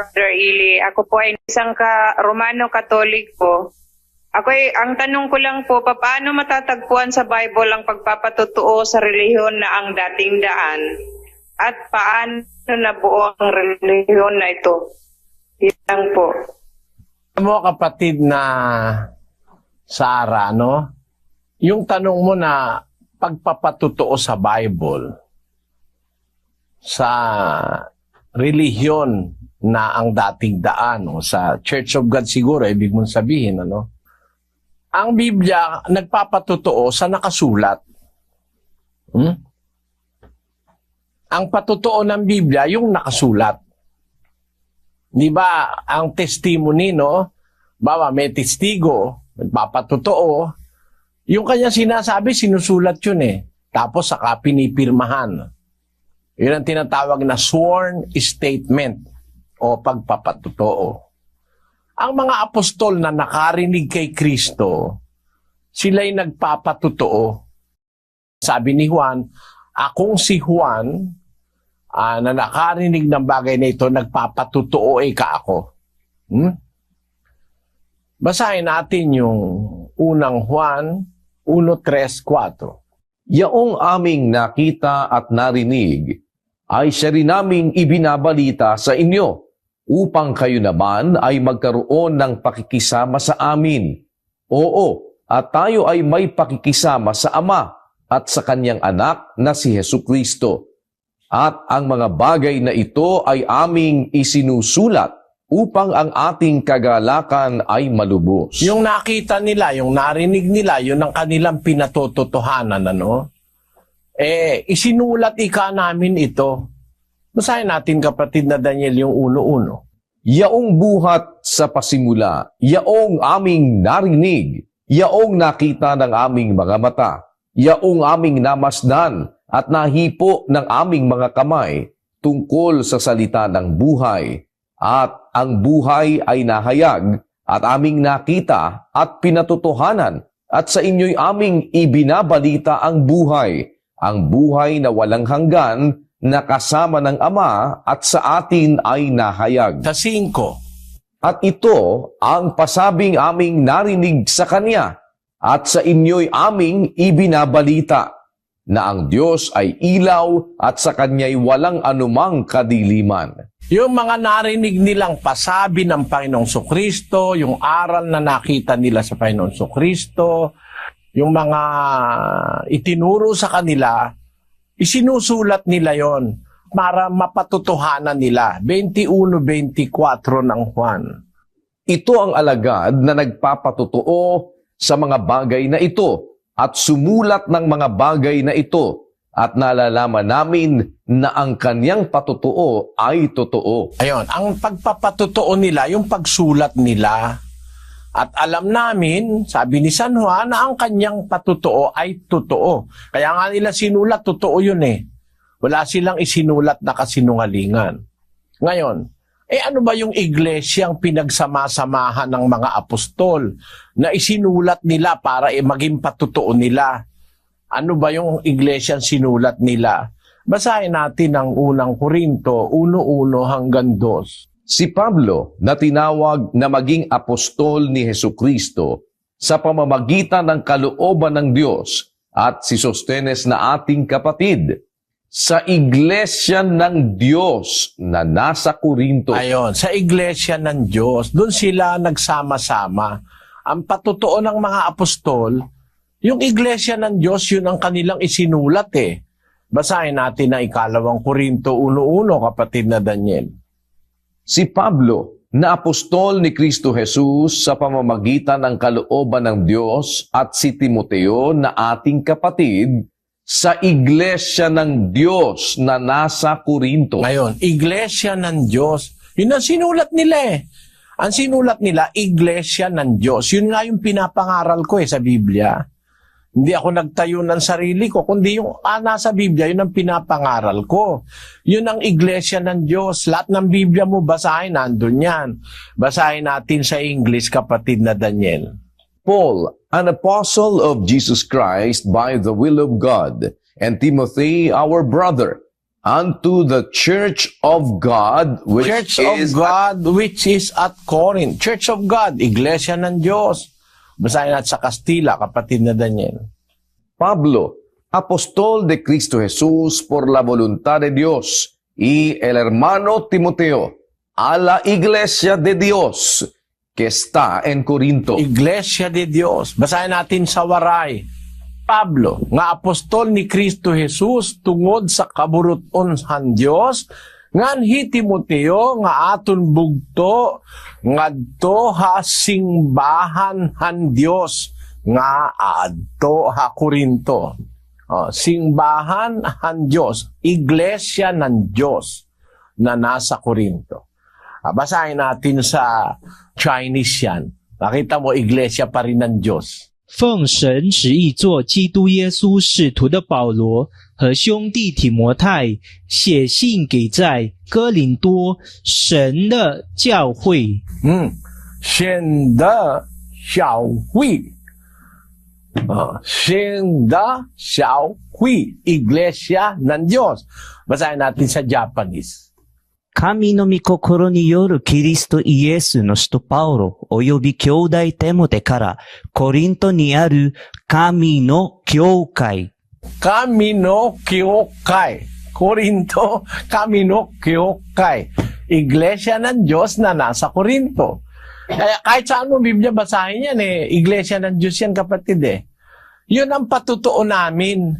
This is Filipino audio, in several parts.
Brother Ili. Ako po ay isang ka Romano Katoliko. Ako ay, ang tanong ko lang po, paano matatagpuan sa Bible ang pagpapatutuo sa relihiyon na ang dating daan? At paano nabuo ang relihiyon na ito? Yan po. Mo kapatid na Sara, no? Yung tanong mo na pagpapatutuo sa Bible, sa relihiyon na ang dating daan, o sa Church of God siguro, ibig mong sabihin, ano? Ang Biblia nagpapatutuo sa nakasulat. Hmm? Ang patutuo ng Biblia, yung nakasulat. Di ba, ang testimony, no? Bawa, may testigo, nagpapatotoo. Yung kanya sinasabi, sinusulat yun eh. Tapos saka pinipirmahan. Yun ang tinatawag na sworn statement o pagpapatotoo. Ang mga apostol na nakarinig kay Kristo, sila'y nagpapatotoo. Sabi ni Juan, akong si Juan, ah, na nakarinig ng bagay na ito, nagpapatutuo eh ka ako. Hmm? Basahin natin yung unang Juan 1, 3, 4. Yaong aming nakita at narinig ay siya rin naming ibinabalita sa inyo upang kayo naman ay magkaroon ng pakikisama sa amin. Oo, at tayo ay may pakikisama sa Ama at sa kanyang anak na si Heso Kristo. At ang mga bagay na ito ay aming isinusulat upang ang ating kagalakan ay malubos. Yung nakita nila, yung narinig nila, yun ang kanilang pinatototohanan, ano? Eh, isinulat ika namin ito. Basahin natin kapatid na Daniel yung uno-uno. Yaong buhat sa pasimula, yaong aming narinig, yaong nakita ng aming mga mata, yaong aming namasdan at nahipo ng aming mga kamay tungkol sa salita ng buhay. At ang buhay ay nahayag at aming nakita at pinatutuhanan at sa inyo'y aming ibinabalita ang buhay, ang buhay na walang hanggan na kasama ng Ama at sa atin ay nahayag. Sa 5, At ito ang pasabing aming narinig sa Kanya at sa inyo'y aming ibinabalita na ang Diyos ay ilaw at sa Kanya'y walang anumang kadiliman. yung mga narinig nilang pasabi ng Panginoong Sokristo, yung aral na nakita nila sa Panginoong Sokristo, yung mga itinuro sa kanila, isinusulat nila yon para mapatutuhanan nila. 21-24 ng Juan. Ito ang alagad na nagpapatotoo sa mga bagay na ito at sumulat ng mga bagay na ito at nalalaman namin na ang kanyang patutuo ay totoo. Ayun, ang pagpapatutuo nila, yung pagsulat nila, at alam namin, sabi ni San Juan, na ang kanyang patutuo ay totoo. Kaya nga nila sinulat, totoo yun eh. Wala silang isinulat na kasinungalingan. Ngayon, eh ano ba yung iglesyang pinagsama-samahan ng mga apostol na isinulat nila para eh, maging patutuo nila? Ano ba yung iglesyang sinulat nila? Basahin natin ang unang Korinto, 1.1 hanggang 2. Si Pablo na tinawag na maging apostol ni Heso Kristo sa pamamagitan ng kalooban ng Diyos at si Sostenes na ating kapatid sa iglesia ng Diyos na nasa Korinto. Ayon, sa iglesia ng Diyos, doon sila nagsama-sama. Ang patutuo ng mga apostol, yung iglesia ng Diyos, yun ang kanilang isinulat eh. Basahin natin na ikalawang Korinto 1.1, kapatid na Daniel. Si Pablo na apostol ni Kristo Jesus sa pamamagitan ng kalooban ng Diyos at si Timoteo na ating kapatid sa iglesia ng Diyos na nasa Korinto. Ngayon, iglesia ng Diyos, yun ang sinulat nila eh. Ang sinulat nila, iglesia ng Diyos. Yun nga yung pinapangaral ko eh sa Biblia. Hindi ako nagtayo ng sarili ko, kundi yung ah, nasa Biblia, yun ang pinapangaral ko. Yun ang iglesia ng Diyos. Lahat ng Biblia mo basahin, nandun yan. Basahin natin sa English, kapatid na Daniel. Paul, an apostle of Jesus Christ by the will of God, and Timothy, our brother, unto the church of God which Church is of God which is at Corinth. Church of God, Iglesia ng Diyos. Basahin natin sa Kastila, kapatid na Daniel. Pablo, apostol de Cristo Jesús por la voluntad de Dios, y el hermano Timoteo, a la iglesia de Dios que está en Corinto. Iglesia de Dios. Basahin natin sa waray. Pablo, nga apostol ni Kristo Jesus tungod sa kaburuton han Dios, nganhi Timoteo nga aton bugto ngadto ha singbahan han Dios nga adto ha Korinto. Oh, singbahan han Dios, iglesia ng Diyos na nasa Korinto. Ah, basahin natin sa Chinese yan. Nakita mo, iglesia pa rin ng Diyos. 奉神旨意做基督耶稣使徒的保罗 和兄弟提摩太写信给在哥林多神的教会，Hmm. 现的小会。Ah, 现的小会 iglesia ng Diyos. Basahin natin sa Japanese. 神の御心によるキリストイエスの使徒パウロ及び兄弟テモテからコリントにある神の教会 Kami no Kyokay. Korinto, kami no Kyokay. Iglesia ng Diyos na nasa Korinto. Kaya kahit saan mo Biblia basahin yan eh, iglesia ng Diyos yan kapatid eh. Yun ang patutuo namin.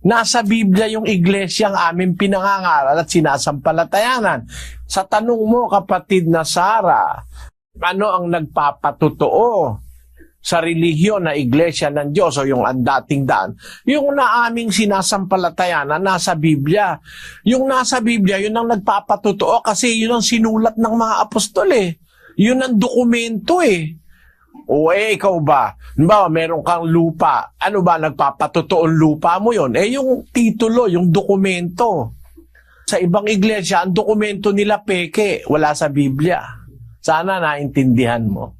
Nasa Biblia yung iglesia ang aming pinangangaral at sinasampalatayanan. Sa tanong mo kapatid na Sara, ano ang nagpapatutuo sa relihiyon na iglesia ng Diyos o yung dating daan, yung na aming sinasampalatayanan nasa Biblia. Yung nasa Biblia, yun ang nagpapatutuo kasi yun ang sinulat ng mga apostol eh. Yun ang dokumento eh. O eh, ikaw ba? Ba, meron kang lupa. Ano ba, nagpapatutuo ang lupa mo yon Eh, yung titulo, yung dokumento. Sa ibang iglesia, ang dokumento nila peke, wala sa Biblia. Sana naintindihan mo.